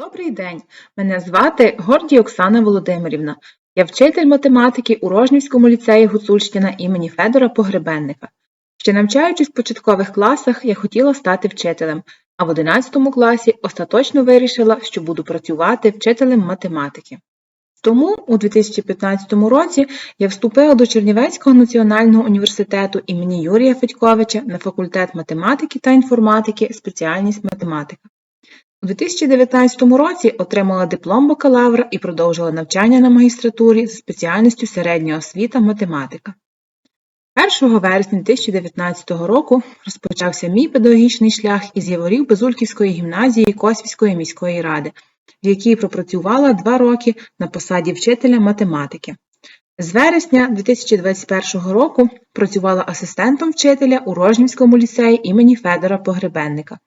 Добрий день! Мене звати Гордій Оксана Володимирівна. Я вчитель математики у Рожнівському ліцеї Гуцульщина імені Федора Погребенника. Ще навчаючись в початкових класах, я хотіла стати вчителем, а в 11 класі остаточно вирішила, що буду працювати вчителем математики. Тому у 2015 році я вступила до Чернівецького національного університету імені Юрія Федьковича на факультет математики та інформатики, спеціальність математика. У 2019 році отримала диплом бакалавра і продовжила навчання на магістратурі за спеціальністю середня освіта математика. 1 вересня 2019 року розпочався мій педагогічний шлях із Яворів Безульківської гімназії Косівської міської ради, в якій пропрацювала два роки на посаді вчителя математики. З вересня 2021 року працювала асистентом вчителя у Рожнівському ліцеї імені Федора Погребенника.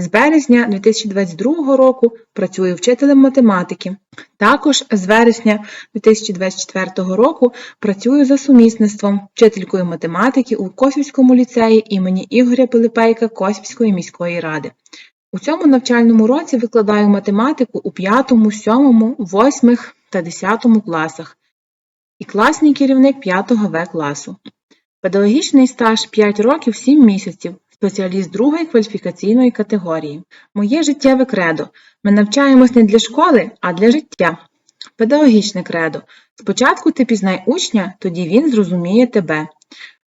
З березня 2022 року працюю вчителем математики. Також з вересня 2024 року працюю за сумісництвом вчителькою математики у Косівському ліцеї імені Ігоря Пилипейка Косівської міської ради. У цьому навчальному році викладаю математику у 5, 7, 8 та 10 класах і класний керівник 5 В класу. Педагогічний стаж 5 років 7 місяців, спеціаліст другої кваліфікаційної категорії. Моє життєве кредо. Ми навчаємось не для школи, а для життя. Педагогічне кредо. Спочатку ти пізнай учня, тоді він зрозуміє тебе.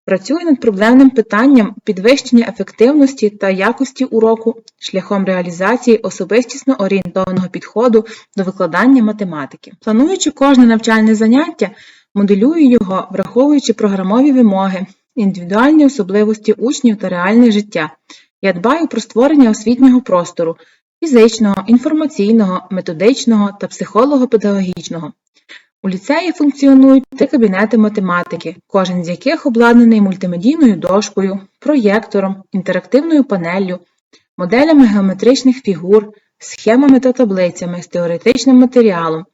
Працюй над проблемним питанням підвищення ефективності та якості уроку шляхом реалізації особистісно орієнтованого підходу до викладання математики. Плануючи кожне навчальне заняття, моделюю його, враховуючи програмові вимоги, індивідуальні особливості учнів та реальне життя. Я дбаю про створення освітнього простору фізичного, інформаційного, методичного та психолого-педагогічного. У ліцеї функціонують три кабінети математики, кожен з яких обладнаний мультимедійною дошкою, проєктором, інтерактивною панеллю, моделями геометричних фігур, схемами та таблицями з теоретичним матеріалом,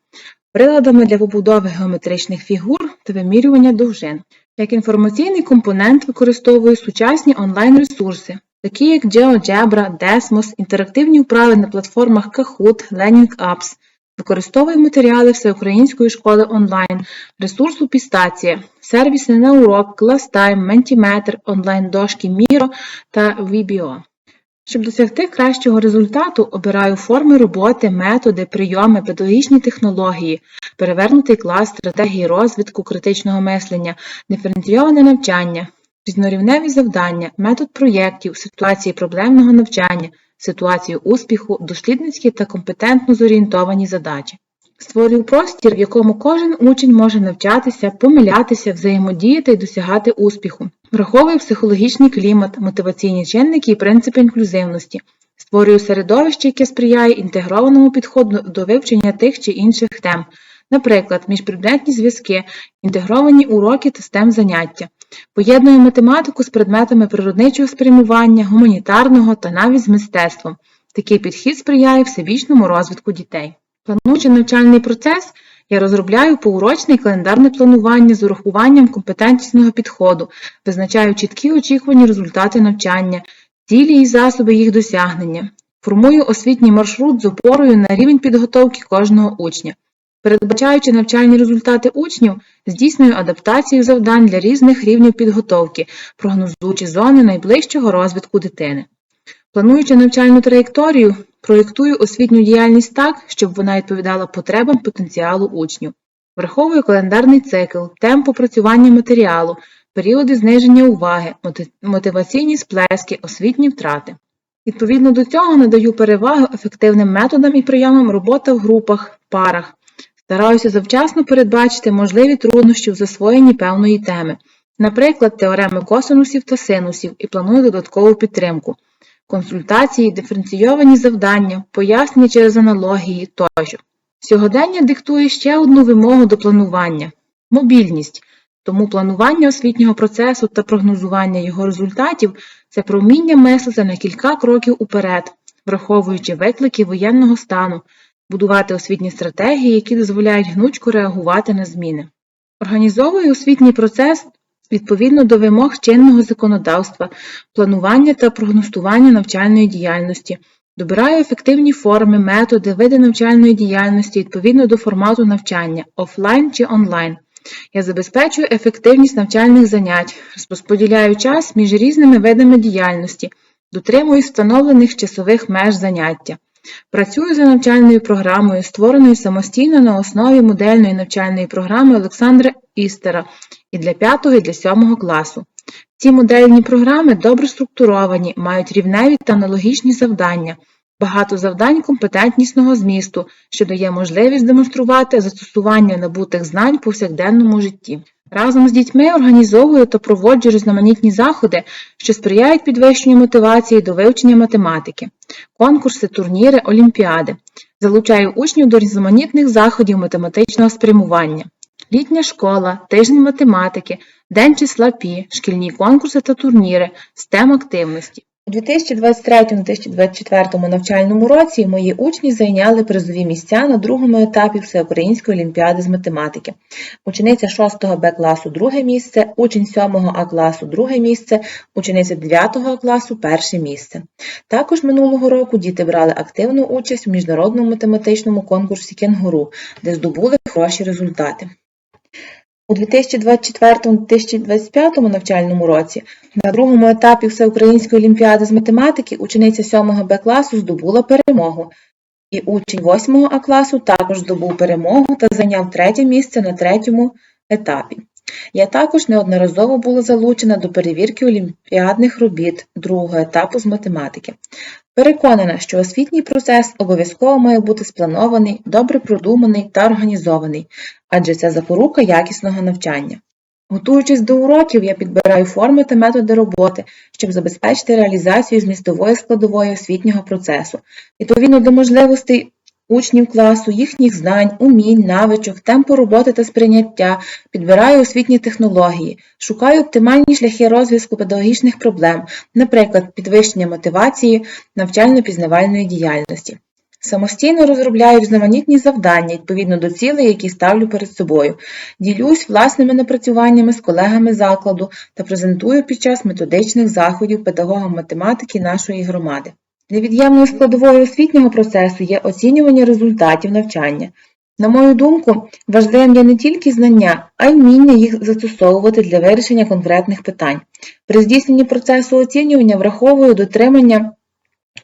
приладами для побудови геометричних фігур та вимірювання довжин. Як інформаційний компонент використовує сучасні онлайн-ресурси, такі як GeoGebra, Desmos, інтерактивні вправи на платформах Kahoot, Learning Apps, використовує матеріали Всеукраїнської школи онлайн, ресурсу Пістація, сервіси на урок, ClassTime, Mentimeter, онлайн-дошки Miro та Vibio. Щоб досягти кращого результату, обираю форми роботи, методи, прийоми, педагогічні технології, перевернутий клас, стратегії розвитку, критичного мислення, диференційоване навчання, різнорівневі завдання, метод проєктів, ситуації проблемного навчання, ситуацію успіху, дослідницькі та компетентно зорієнтовані задачі. Створюю простір, в якому кожен учень може навчатися, помилятися, взаємодіяти і досягати успіху. Враховую психологічний клімат, мотиваційні чинники і принципи інклюзивності. Створюю середовище, яке сприяє інтегрованому підходу до вивчення тих чи інших тем, наприклад, міжпредметні зв'язки, інтегровані уроки та STEM заняття. Поєдную математику з предметами природничого спрямування, гуманітарного та навіть з мистецтвом. Такий підхід сприяє всебічному розвитку дітей. Плануючи навчальний процес, я розробляю поурочне календарне планування з урахуванням компетентнісного підходу, визначаю чіткі очікувані результати навчання, цілі і засоби їх досягнення, формую освітній маршрут з опорою на рівень підготовки кожного учня. Передбачаючи навчальні результати учнів, здійснюю адаптацію завдань для різних рівнів підготовки, прогнозуючи зони найближчого розвитку дитини. Плануючи навчальну траєкторію, проєктую освітню діяльність так, щоб вона відповідала потребам потенціалу учнів. Враховую календарний цикл, темп опрацювання матеріалу, періоди зниження уваги, мотиваційні сплески, освітні втрати. Відповідно до цього надаю перевагу ефективним методам і прийомам роботи в групах, парах. Стараюся завчасно передбачити можливі труднощі в засвоєнні певної теми, наприклад, теореми косинусів та синусів, і планую додаткову підтримку консультації, диференційовані завдання, пояснення через аналогії тощо. Сьогодення диктує ще одну вимогу до планування мобільність. Тому планування освітнього процесу та прогнозування його результатів це про вміння мислити на кілька кроків уперед, враховуючи виклики воєнного стану, будувати освітні стратегії, які дозволяють гнучко реагувати на зміни. Організовую освітній процес відповідно до вимог чинного законодавства, планування та прогностування навчальної діяльності, Добираю ефективні форми, методи, види навчальної діяльності відповідно до формату навчання офлайн чи онлайн. Я забезпечую ефективність навчальних занять, розподіляю час між різними видами діяльності, дотримуюсь встановлених часових меж заняття. Працюю за навчальною програмою, створеною самостійно на основі модельної навчальної програми Олександра Істера і для 5 і для 7 класу. Ці модельні програми добре структуровані, мають рівневі та аналогічні завдання, багато завдань компетентнісного змісту, що дає можливість демонструвати застосування набутих знань в повсякденному житті. Разом з дітьми організовую та проводжу різноманітні заходи, що сприяють підвищенню мотивації до вивчення математики, конкурси, турніри, олімпіади. Залучаю учнів до різноманітних заходів математичного спрямування. Літня школа, тиждень математики, день числа Пі, шкільні конкурси та турніри, STEM активності. У 2023-2024 навчальному році мої учні зайняли призові місця на другому етапі Всеукраїнської олімпіади з математики. Учениця 6 Б класу друге місце, учень 7 А класу друге місце, учениця 9 А класу перше місце. Також минулого року діти брали активну участь у міжнародному математичному конкурсі Кенгуру, де здобули хороші результати. У 2024-2025 навчальному році на другому етапі Всеукраїнської олімпіади з математики учениця 7 Б класу здобула перемогу, і учень 8 А класу також здобув перемогу та зайняв третє місце на третьому етапі. Я також неодноразово була залучена до перевірки олімпіадних робіт другого етапу з математики. Переконана, що освітній процес обов'язково має бути спланований, добре продуманий та організований, адже це запорука якісного навчання. Готуючись до уроків, я підбираю форми та методи роботи, щоб забезпечити реалізацію змістової складової освітнього процесу, відповідно до можливостей учнів класу, їхніх знань, умінь, навичок, темпу роботи та сприйняття, підбираю освітні технології, шукаю оптимальні шляхи розв'язку педагогічних проблем, наприклад, підвищення мотивації, навчально-пізнавальної діяльності. Самостійно розробляю різноманітні завдання відповідно до цілей, які ставлю перед собою, ділюсь власними напрацюваннями з колегами закладу та презентую під час методичних заходів педагогам математики нашої громади. Невід'ємною складовою освітнього процесу є оцінювання результатів навчання. На мою думку, важливим є не тільки знання, а й вміння їх застосовувати для вирішення конкретних питань. При здійсненні процесу оцінювання враховую дотримання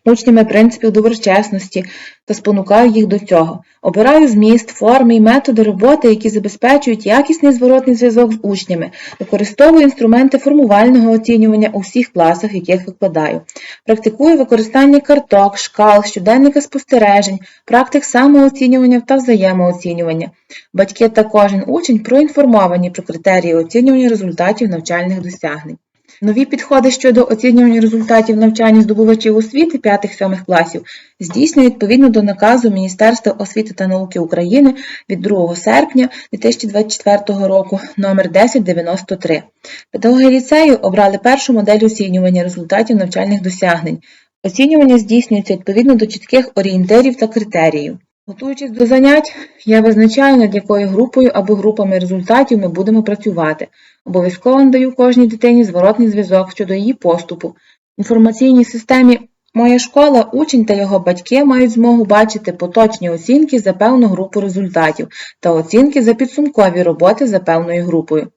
учнями принципів доброчесності та спонукаю їх до цього. Обираю зміст, форми і методи роботи, які забезпечують якісний зворотний зв'язок з учнями, використовую інструменти формувального оцінювання у всіх класах, яких викладаю. Практикую використання карток, шкал, щоденника спостережень, практик самооцінювання та взаємооцінювання. Батьки та кожен учень проінформовані про критерії оцінювання результатів навчальних досягнень. Нові підходи щодо оцінювання результатів навчання здобувачів освіти 5-7 класів здійснює відповідно до наказу Міністерства освіти та науки України від 2 серпня 2024 року номер 1093. Педагоги ліцею обрали першу модель оцінювання результатів навчальних досягнень. Оцінювання здійснюється відповідно до чітких орієнтирів та критеріїв. Готуючись до занять, я визначаю, над якою групою або групами результатів ми будемо працювати. Обов'язково надаю кожній дитині зворотний зв'язок щодо її поступу. В інформаційній системі Моя школа, учень та його батьки мають змогу бачити поточні оцінки за певну групу результатів та оцінки за підсумкові роботи за певною групою.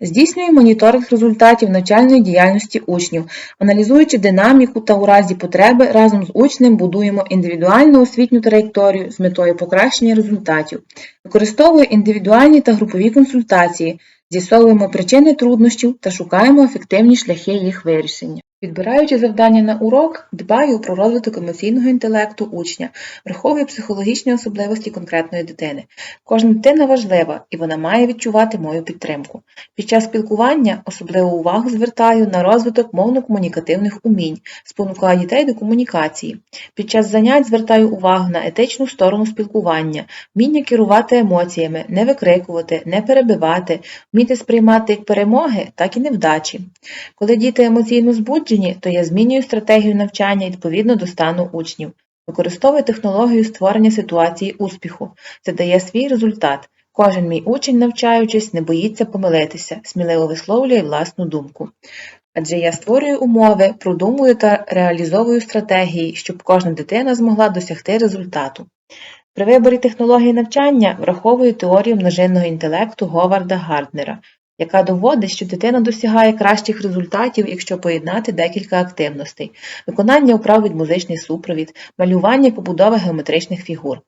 Здійснюю моніторинг результатів навчальної діяльності учнів, аналізуючи динаміку та у разі потреби разом з учнем будуємо індивідуальну освітню траєкторію з метою покращення результатів, використовує індивідуальні та групові консультації, з'ясовуємо причини труднощів та шукаємо ефективні шляхи їх вирішення. Підбираючи завдання на урок, дбаю про розвиток емоційного інтелекту учня, враховую психологічні особливості конкретної дитини. Кожна дитина важлива і вона має відчувати мою підтримку. Під час спілкування особливу увагу звертаю на розвиток мовно-комунікативних умінь, спонукаю дітей до комунікації. Під час занять звертаю увагу на етичну сторону спілкування, вміння керувати емоціями, не викрикувати, не перебивати, вміти сприймати як перемоги, так і невдачі. Коли діти емоційно збуджені, то я змінюю стратегію навчання відповідно до стану учнів. Використовую технологію створення ситуації успіху. Це дає свій результат. Кожен мій учень, навчаючись, не боїться помилитися, сміливо висловлює власну думку. адже я створюю умови, продумую та реалізовую стратегії, щоб кожна дитина змогла досягти результату. При виборі технології навчання враховую теорію множинного інтелекту Говарда Гарднера, яка доводить, що дитина досягає кращих результатів, якщо поєднати декілька активностей: виконання вправ від музичний супровід, малювання і побудова геометричних фігур.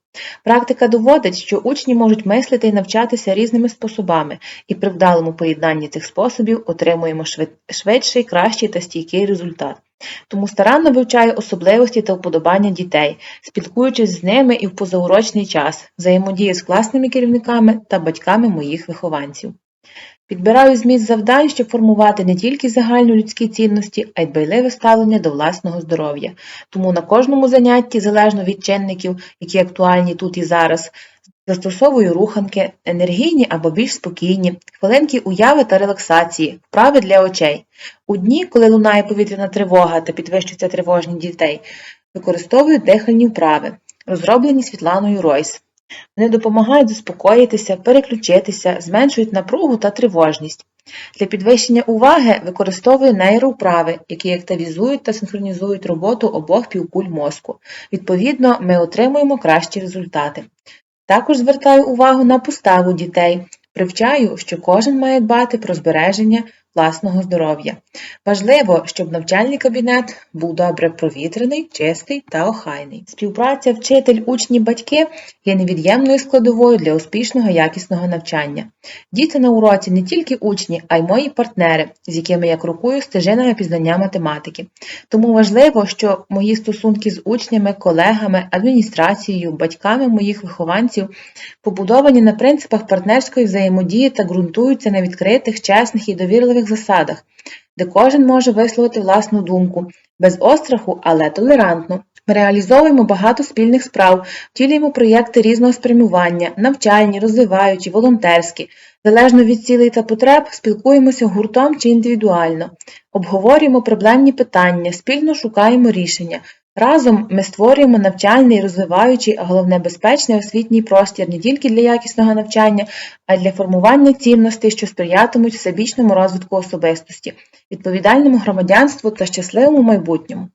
Практика доводить, що учні можуть мислити і навчатися різними способами, і при вдалому поєднанні цих способів отримуємо швидший, кращий та стійкий результат. Тому старанно вивчаю особливості та вподобання дітей, спілкуючись з ними і в позаурочний час, взаємодію з класними керівниками та батьками моїх вихованців. Підбираю зміст завдань, щоб формувати не тільки загальнолюдські цінності, а й дбайливе ставлення до власного здоров'я. Тому на кожному занятті, залежно від чинників, які актуальні тут і зараз, застосовую руханки, енергійні або більш спокійні, хвилинки уяви та релаксації, вправи для очей. У дні, коли лунає повітряна тривога та підвищується тривожність дітей, використовую дихальні вправи, розроблені Світланою Ройс. Вони допомагають заспокоїтися, переключитися, зменшують напругу та тривожність. Для підвищення уваги використовую нейровправи, які активізують та синхронізують роботу обох півкуль мозку. Відповідно, ми отримуємо кращі результати. Також звертаю увагу на поставу дітей, привчаю, що кожен має дбати про збереження власного здоров'я. Важливо, щоб навчальний кабінет був добре провітрений, чистий та охайний. Співпраця вчитель, учні, батьки є невід'ємною складовою для успішного якісного навчання. Діти на уроці не тільки учні, а й мої партнери, з якими я крокую стежинами пізнання математики. Тому важливо, що мої стосунки з учнями, колегами, адміністрацією, батьками моїх вихованців побудовані на принципах партнерської взаємодії та ґрунтуються на відкритих, чесних і довірливих засадах, де кожен може висловити власну думку без остраху, але толерантно. Ми реалізовуємо багато спільних справ, втілюємо проєкти різного спрямування, навчальні, розвиваючі, волонтерські. Залежно від цілей та потреб, спілкуємося гуртом чи індивідуально, обговорюємо проблемні питання, спільно шукаємо рішення. Разом ми створюємо навчальний, розвиваючий, а головне безпечний освітній простір не тільки для якісного навчання, а й для формування цінностей, що сприятимуть всебічному розвитку особистості, відповідальному громадянству та щасливому майбутньому.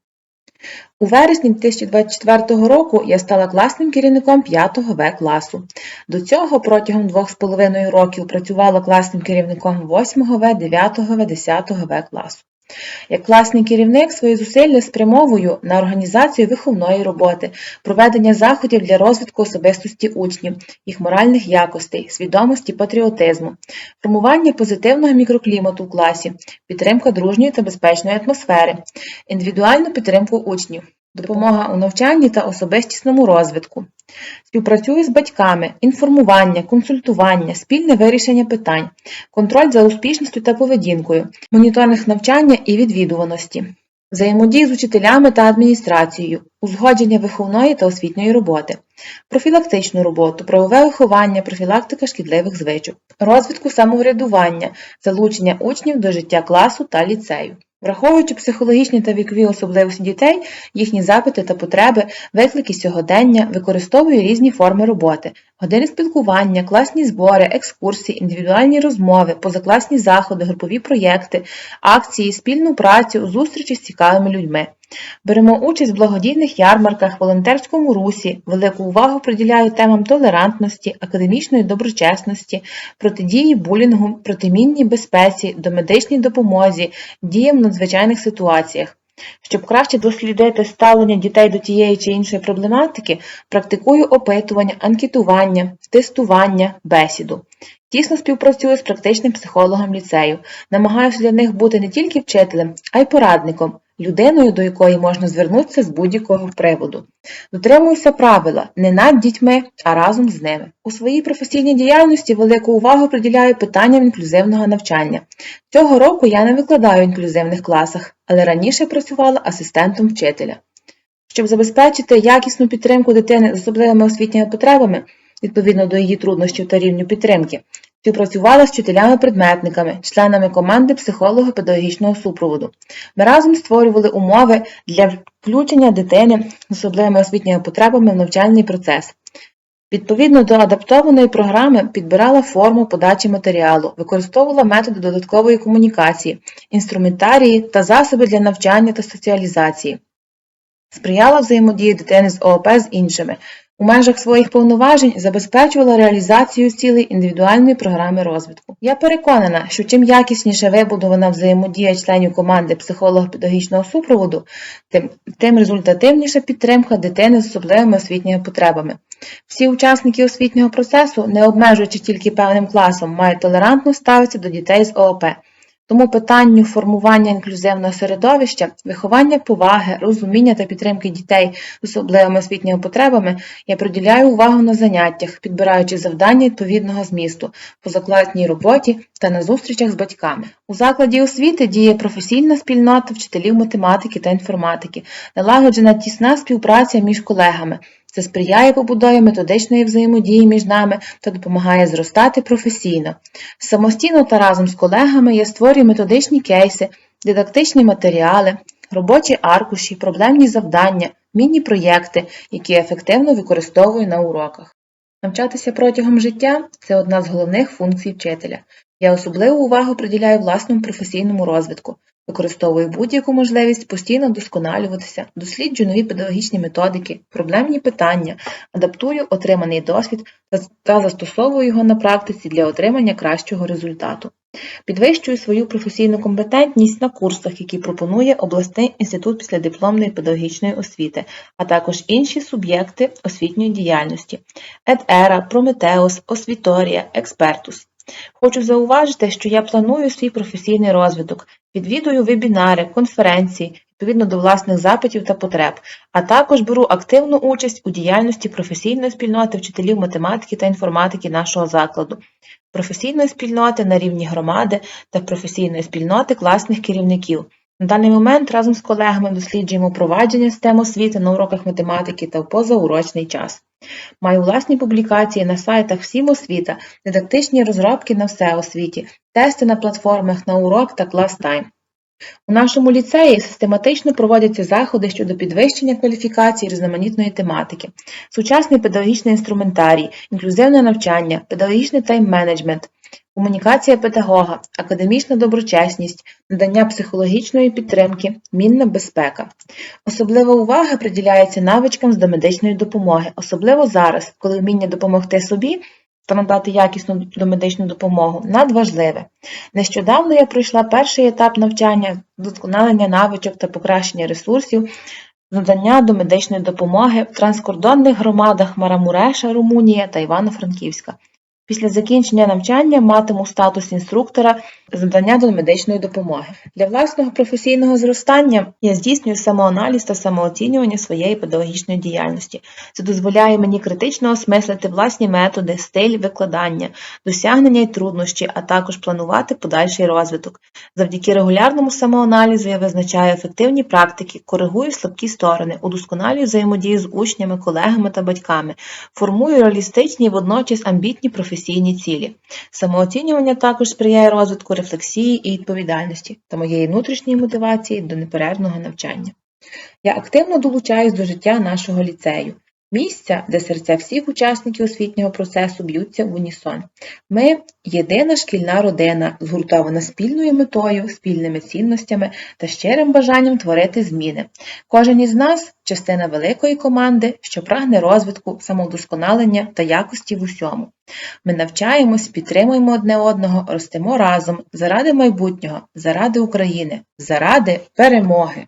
У вересні 2024 року я стала класним керівником 5-го В класу. До цього протягом двох з половиною років працювала класним керівником 8 В, 9 В, 10 В класу. Як класний керівник свої зусилля спрямовую на організацію виховної роботи, проведення заходів для розвитку особистості учнів, їх моральних якостей, свідомості, патріотизму, формування позитивного мікроклімату в класі, підтримка дружньої та безпечної атмосфери, індивідуальну підтримку учнів, допомога у навчанні та особистісному розвитку. Співпрацюю з батьками, інформування, консультування, спільне вирішення питань, контроль за успішністю та поведінкою, моніторинг навчання і відвідуваності, взаємодії з учителями та адміністрацією, узгодження виховної та освітньої роботи, профілактичну роботу, правове виховання, профілактика шкідливих звичок, розвитку самоврядування, залучення учнів до життя класу та ліцею. Враховуючи психологічні та вікові особливості дітей, їхні запити та потреби, виклики сьогодення, використовую різні форми роботи, години спілкування, класні збори, екскурсії, індивідуальні розмови, позакласні заходи, групові проєкти, акції, спільну працю, зустрічі з цікавими людьми. Беремо участь в благодійних ярмарках, волонтерському русі, велику увагу приділяю темам толерантності, академічної доброчесності, протидії булінгу, протимінній безпеці, домедичній допомозі, діям в надзвичайних ситуаціях. Щоб краще дослідити ставлення дітей до тієї чи іншої проблематики, практикую опитування, анкетування, тестування, бесіду. Тісно співпрацюю з практичним психологом ліцею, намагаюся для них бути не тільки вчителем, а й порадником, людиною, до якої можна звернутися з будь-якого приводу. Дотримуюся правила не над дітьми, а разом з ними. У своїй професійній діяльності велику увагу приділяю питанням інклюзивного навчання. Цього року я не викладаю в інклюзивних класах, але раніше працювала асистентом вчителя. Щоб забезпечити якісну підтримку дитини з особливими освітніми потребами, відповідно до її труднощів та рівню підтримки, співпрацювала з вчителями-предметниками, членами команди психолого-педагогічного супроводу. Ми разом створювали умови для включення дитини з особливими освітніми потребами в навчальний процес. Відповідно до адаптованої програми підбирала форму подачі матеріалу, використовувала методи додаткової комунікації, інструментарії та засоби для навчання та соціалізації, сприяла взаємодії дитини з ООП з іншими, у межах своїх повноважень забезпечувала реалізацію цілей індивідуальної програми розвитку. Я переконана, що чим якісніше вибудована взаємодія членів команди психолого-педагогічного супроводу, тим, тим результативніша підтримка дитини з особливими освітніми потребами. Всі учасники освітнього процесу, не обмежуючи тільки певним класом, мають толерантно ставитися до дітей з ООП. Тому питанню формування інклюзивного середовища, виховання поваги, розуміння та підтримки дітей з особливими освітніми потребами я приділяю увагу на заняттях, підбираючи завдання відповідного змісту, по закладній роботі та на зустрічах з батьками. У закладі освіти діє професійна спільнота вчителів математики та інформатики, налагоджена тісна співпраця між колегами. Це сприяє побудові методичної взаємодії між нами та допомагає зростати професійно. Самостійно та разом з колегами я створюю методичні кейси, дидактичні матеріали, робочі аркуші, проблемні завдання, міні-проєкти, які ефективно використовую на уроках. Навчатися протягом життя це одна з головних функцій вчителя. Я особливу увагу приділяю власному професійному розвитку, використовую будь-яку можливість постійно вдосконалюватися, досліджую нові педагогічні методики, проблемні питання, адаптую отриманий досвід та застосовую його на практиці для отримання кращого результату. Підвищую свою професійну компетентність на курсах, які пропонує обласний інститут післядипломної педагогічної освіти, а також інші суб'єкти освітньої діяльності ЕДЕРА, Прометеус, Освіторія, Експертус. Хочу зауважити, що я планую свій професійний розвиток, відвідую вебінари, конференції відповідно до власних запитів та потреб, а також беру активну участь у діяльності професійної спільноти вчителів математики та інформатики нашого закладу, професійної спільноти на рівні громади та професійної спільноти класних керівників. На даний момент разом з колегами досліджуємо впровадження систем освіти на уроках математики та в позаурочний час. Маю власні публікації на сайтах Всім освіта, дидактичні розробки на все освіті, тести на платформах на урок та клас тайм. У нашому ліцеї систематично проводяться заходи щодо підвищення кваліфікації різноманітної тематики, сучасний педагогічний інструментарій, інклюзивне навчання, педагогічний тайм-менеджмент, комунікація педагога, академічна доброчесність, надання психологічної підтримки, мінна безпека. Особлива увага приділяється навичкам з домедичної допомоги, особливо зараз, коли вміння допомогти собі та надати якісну домедичну допомогу надважливе. Нещодавно я пройшла перший етап навчання, вдосконалення навичок та покращення ресурсів, надання домедичної допомоги в транскордонних громадах Марамуреша, Румунія та Івано-Франківська. Після закінчення навчання матиму статус інструктора з надання домедичної допомоги. Для власного професійного зростання я здійснюю самоаналіз та самооцінювання своєї педагогічної діяльності. Це дозволяє мені критично осмислити власні методи, стиль викладання, досягнення і труднощі, а також планувати подальший розвиток. Завдяки регулярному самоаналізу я визначаю ефективні практики, коригую слабкі сторони, удосконалюю взаємодію з учнями, колегами та батьками, формую реалістичні і водночас амбітні професійні цілі. Самооцінювання також сприяє розвитку рефлексії і відповідальності та моєї внутрішньої мотивації до неперервного навчання. Я активно долучаюсь до життя нашого ліцею, місця, де серця всіх учасників освітнього процесу б'ються в унісон. Ми єдина шкільна родина, згуртована спільною метою, спільними цінностями та щирим бажанням творити зміни. Кожен із нас частина великої команди, що прагне розвитку, самовдосконалення та якості в усьому. Ми навчаємось, підтримуємо одне одного, ростемо разом заради майбутнього, заради України, заради перемоги.